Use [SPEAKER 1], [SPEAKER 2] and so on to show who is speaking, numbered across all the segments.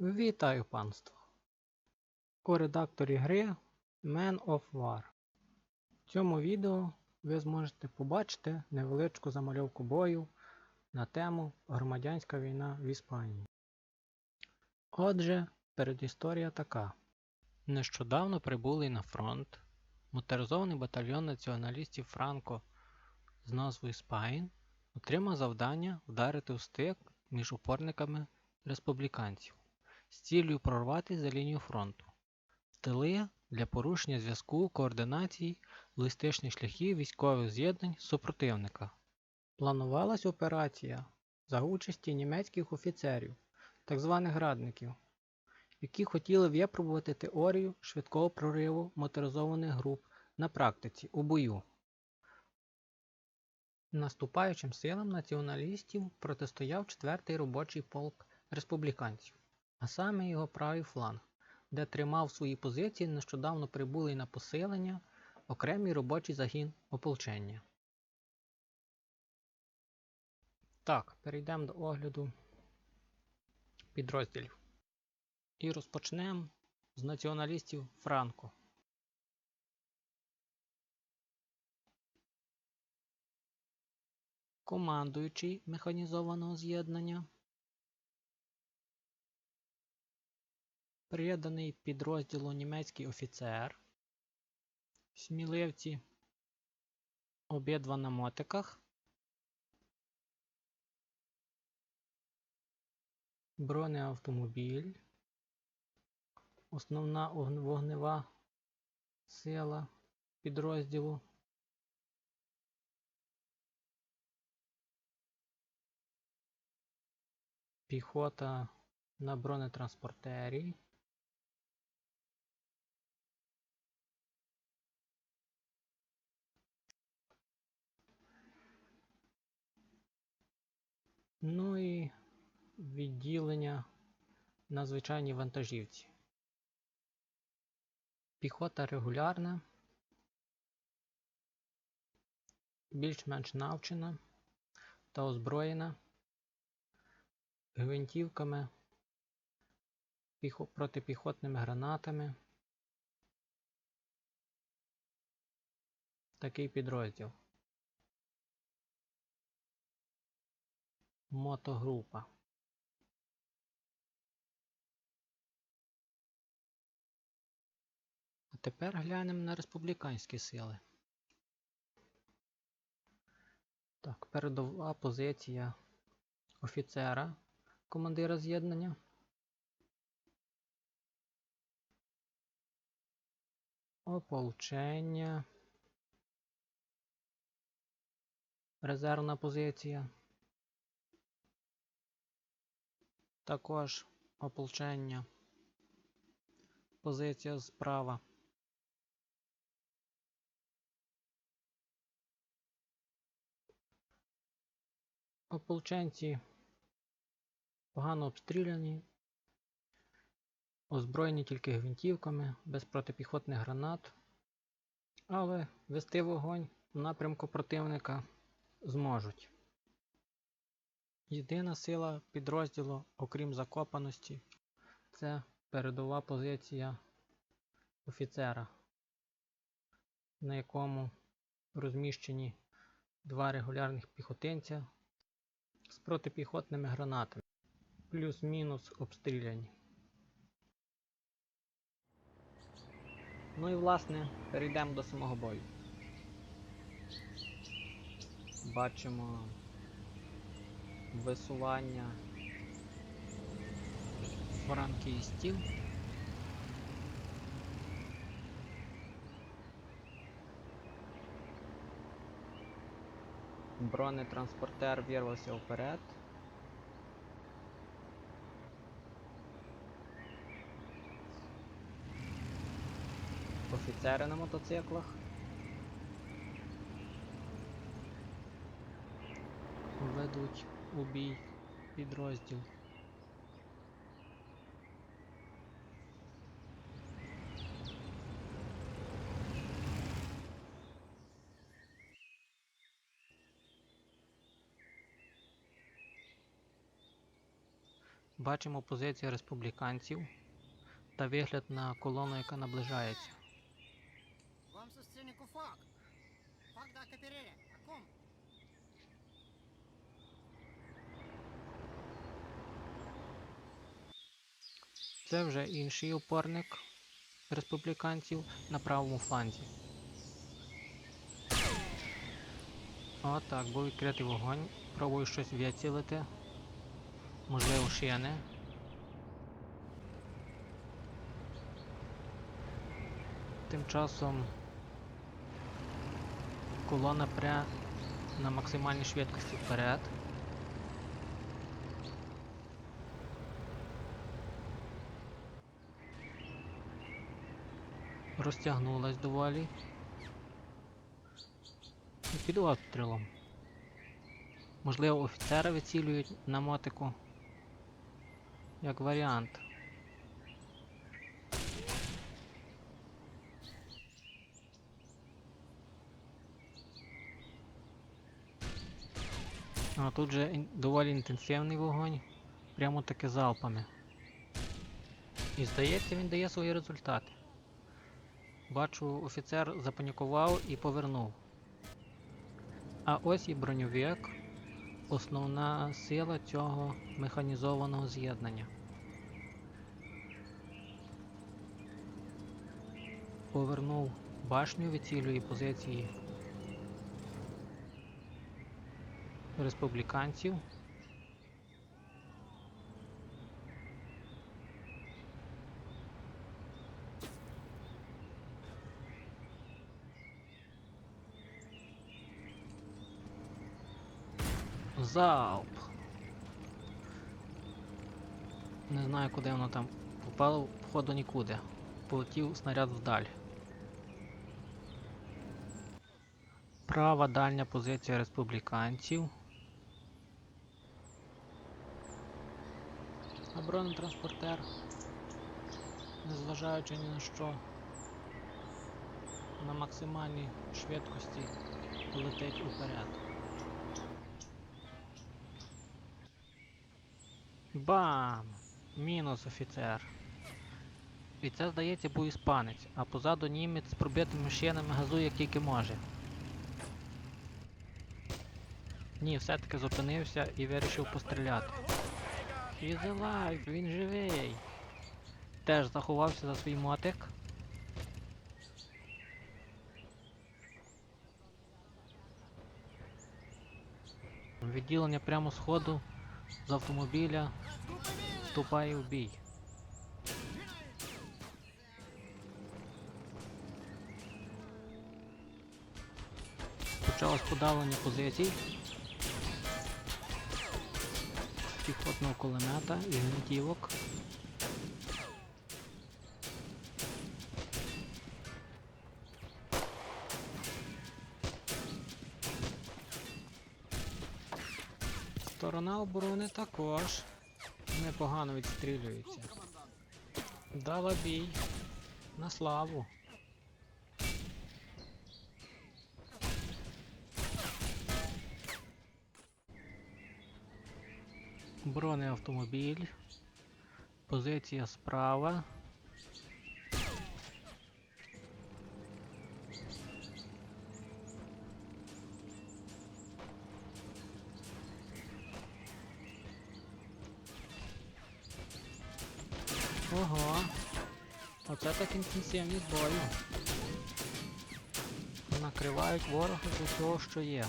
[SPEAKER 1] Вітаю панство! У редакторі гри Man of War. В цьому відео ви зможете побачити невеличку замальовку бою на тему Громадянська війна в Іспанії. Отже, передісторія така. Нещодавно прибулий на фронт моторизований батальйон націоналістів Франко з назвою Спайн отримав завдання вдарити у стик між опорниками республіканців з цілею прорвати за лінію фронту. Тили для порушення зв'язку, координації, логістичних шляхів військових з'єднань супротивника. Планувалась операція за участі німецьких офіцерів, так званих радників, які хотіли випробувати теорію швидкого прориву моторизованих груп на практиці у бою. Наступаючим силам націоналістів протистояв 4-й робочий полк республіканців, а саме його правий фланг, де тримав свої позиції нещодавно прибулий на посилення окремий робочий загін ополчення. Так, перейдемо до огляду підрозділів. І розпочнемо з націоналістів Франко. Командуючий механізованого з'єднання. Приєднаний підрозділу німецький офіцер. Сміливці. Обидва на мотиках. Бронеавтомобіль. Основна вогнева сила підрозділу. Піхота на бронетранспортері. Ну і відділення на звичайній вантажівці. Піхота регулярна, більш-менш навчена та озброєна гвинтівками, протипіхотними гранатами. Такий підрозділ. Мотогрупа. А тепер глянемо на республіканські сили. Так, передова позиція офіцера, командира з'єднання. Ополчення. Резервна позиція. Також ополчення. Позиція справа. Ополченці погано обстріляні, озброєні тільки гвинтівками, без протипіхотних гранат, але вести вогонь в напрямку противника зможуть. Єдина сила підрозділу, окрім закопаності, це передова позиція офіцера, на якому розміщені два регулярних піхотинця з протипіхотними гранатами, плюс-мінус обстріляні. Ну і власне перейдемо до самого бою. Бачимо висування франкістів. Бронетранспортер вірвався вперед. Офіцери на мотоциклах. Ведуть у бій підрозділ. Бачимо позицію республіканців та вигляд на колону, яка наближається.
[SPEAKER 2] Вам фак. Фак да
[SPEAKER 1] Це вже інший опорник республіканців на правому фланзі. Отак, був відкритий вогонь. Пробую щось вицілити. Можливо, шини. Тим часом колона пре на максимальній швидкості вперед. Розтягнулась доволі. І під обстрілом. Можливо, офіцера вицілюють на мотику. Як варіант. А тут же доволі інтенсивний вогонь. Прямо таки залпами. І здається, він дає свої результати. Бачу, офіцер запанікував і повернув. А ось і броньовик, основна сила цього механізованого з'єднання. Повернув башню, вицілює позиції республіканців. Залп. Не знаю, куди воно там попало, походу нікуди. Полетів снаряд вдаль. Права дальня позиція республіканців. А бронетранспортер, незважаючи ні на що, на максимальній швидкості летить уперед. Бам! Мінус офіцер. І це, здається, був іспанець, а позаду німець з пробитими шинами газує як тільки може. Ні, все-таки зупинився і вирішив постріляти. He's alive, він живий. Теж заховався за свій мотик. Відділення прямо з ходу з автомобіля вступає в бій. Почалось подавлення позицій. Піхотного кулемета і гвинтівок. Сторона оборони також непогано відстрілюється. Дала бій на славу. Бронеавтомобіль. Позиція справа. Ого. Оце так інтенсивність бою. Накривають ворога за того, що є.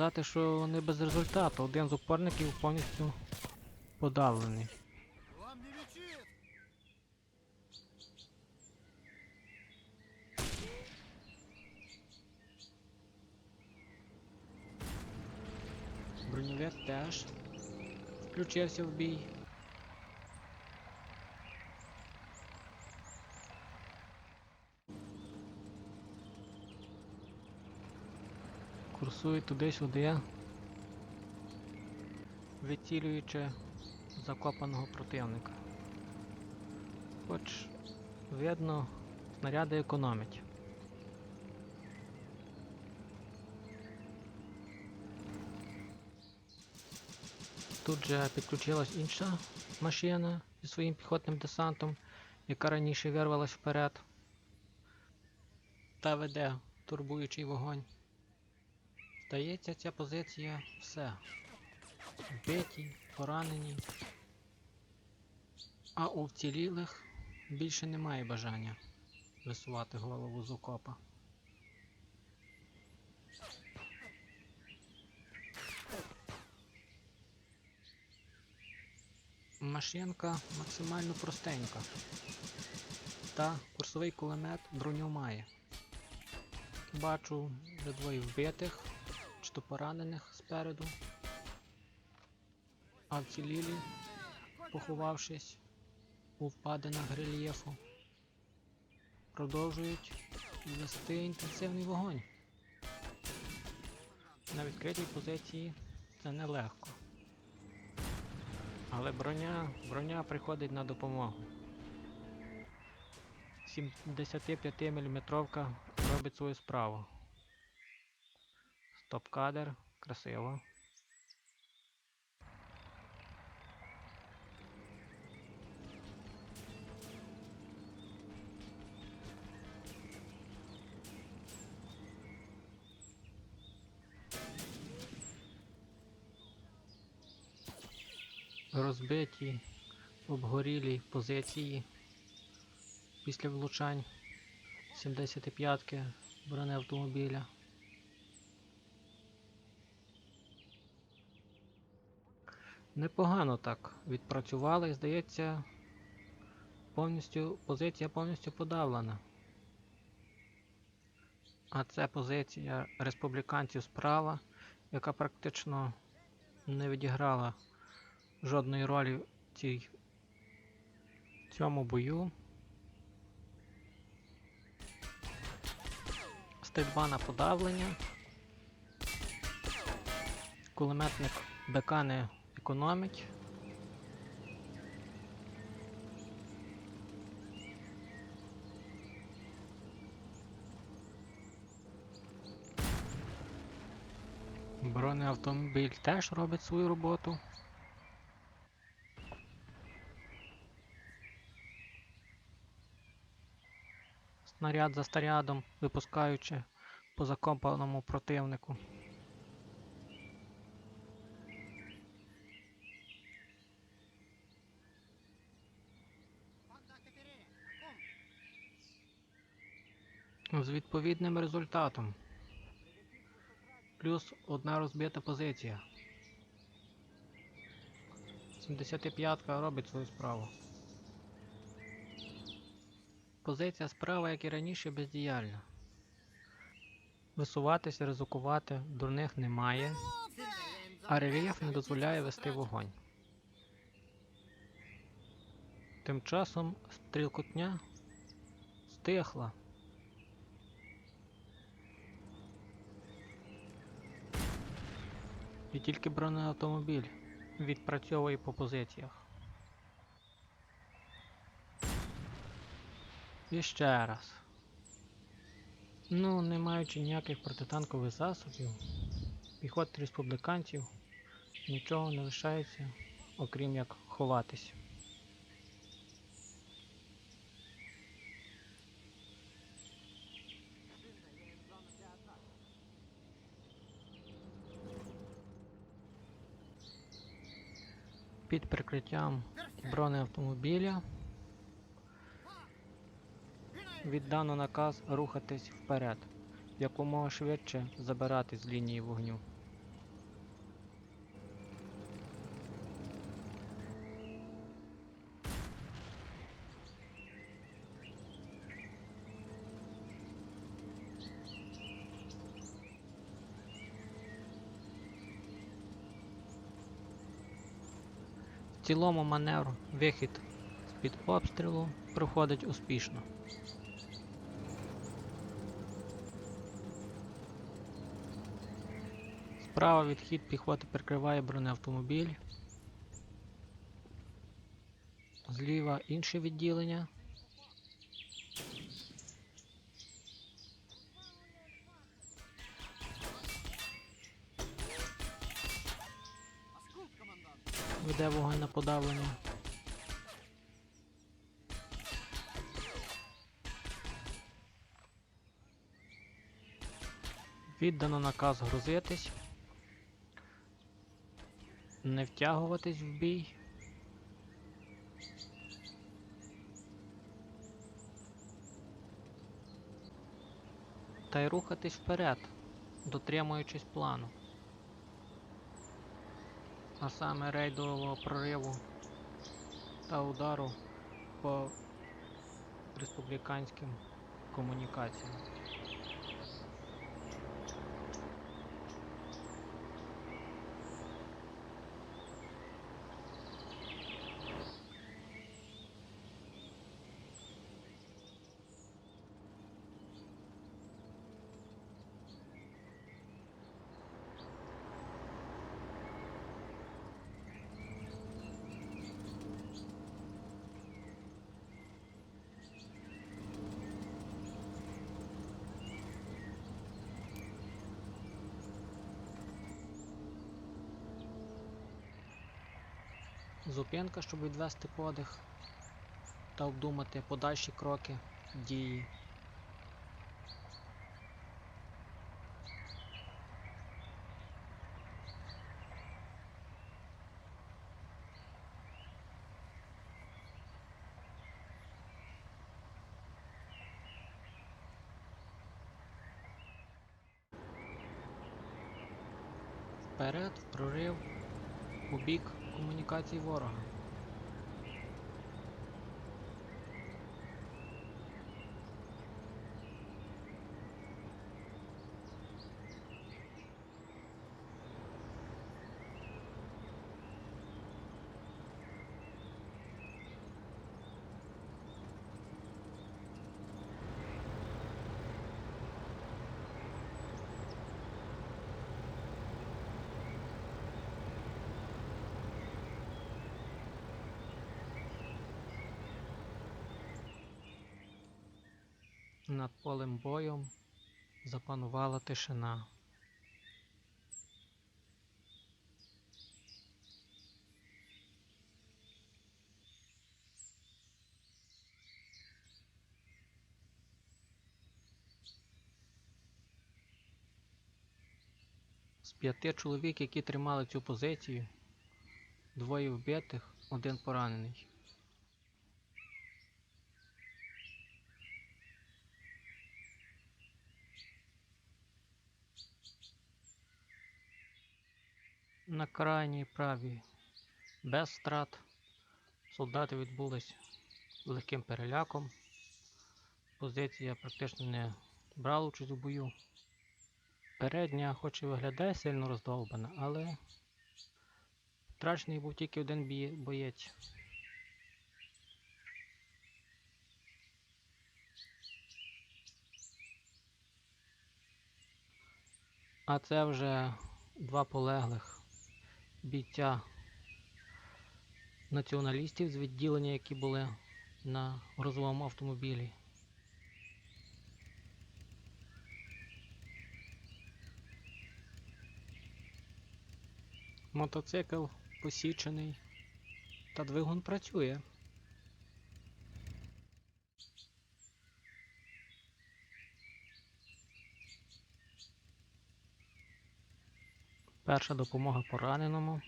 [SPEAKER 1] Сказати, що вони без результату. Один з опорників повністю подавлений. Броньовик теж включився в бій. Курсують туди-сюди, вицілюючи закопаного противника. Хоч видно, снаряди економять. Тут же підключилась інша машина зі своїм піхотним десантом, яка раніше вирвалась вперед та веде турбуючий вогонь. Здається, ця позиція все. Вбиті, поранені. А у вцілілих більше немає бажання висувати голову з окопа. Машинка максимально простенька. Та курсовий кулемет броню має. Бачу вже двоє вбитих, чи то поранених спереду. А вцілілі, поховавшись у впадинах рельєфу, продовжують вести інтенсивний вогонь. На відкритій позиції це нелегко. Але броня, броня приходить на допомогу. 75 мм робить свою справу. Стоп-кадр, красиво. Розбиті, обгорілі позиції після влучань 75-ки бронеавтомобіля. Непогано так відпрацювали, здається, повністю позиція повністю подавлена. А це позиція республіканців справа, яка практично не відіграла жодної ролі в цій цьому бою. Стрільба на подавлення. Кулеметник БК не економить. Бронеавтомобіль теж робить свою роботу. Снаряд за снарядом, випускаючи по закопаному противнику.
[SPEAKER 2] Фак да каперере. Ком.
[SPEAKER 1] З відповідним результатом. Плюс одна розбита позиція. 75-ка робить свою справу. Позиція справа, як і раніше, бездіяльна. Висуватися, ризикувати дурних немає, а рельєф не дозволяє вести вогонь. Тим часом стрілкотня стихла. І тільки бронеавтомобіль відпрацьовує по позиціях. І ще раз. Ну, не маючи ніяких протитанкових засобів, піхот республіканців нічого не лишається, окрім як ховатись. Під прикриттям бронеавтомобіля віддано наказ рухатись вперед, якомога швидше забирати з лінії вогню. Цілому маневр вихід з-під обстрілу проходить успішно. Справа відхід піхоти прикриває бронеавтомобіль. Зліва інше відділення. Подавлення. Віддано наказ грузитись. Не втягуватись в бій. Та й рухатись вперед, дотримуючись плану. А саме рейдового прориву та удару по республіканським комунікаціям. Зупинка, щоб відвести подих та обдумати подальші кроки дії. Вперед, прорив у бік комунікацій ворога. Над полем бою запанувала тишина. З п'яти чоловік, які тримали цю позицію, двоє вбитих, один поранений. На крайній правій без втрат. Солдати відбулись легким переляком. Позиція практично не брала участь у бою. Передня, хоч і виглядає сильно роздовбана, але втрачений був тільки один боєць. А це вже два полеглих бійця націоналістів з відділення, які були на грузовому автомобілі. Мотоцикл посічений, та двигун працює. Перша допомога пораненому.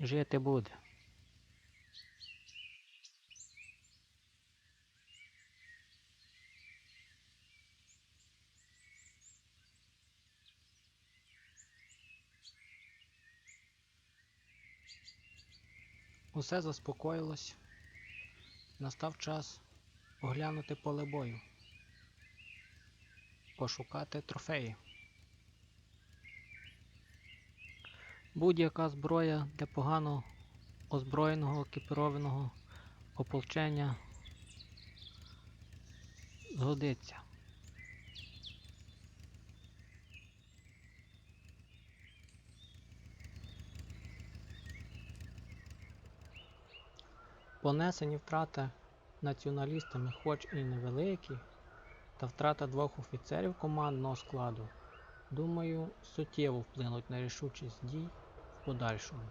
[SPEAKER 1] Жити буде. Усе заспокоїлось. Настав час оглянути поле бою. Пошукати трофеї. Будь-яка зброя для погано озброєного, екіпірованого ополчення згодиться. Понесені втрати націоналістами, хоч і невеликі, та втрата двох офіцерів командного складу, думаю, суттєво вплинуть на рішучість дій подальшому.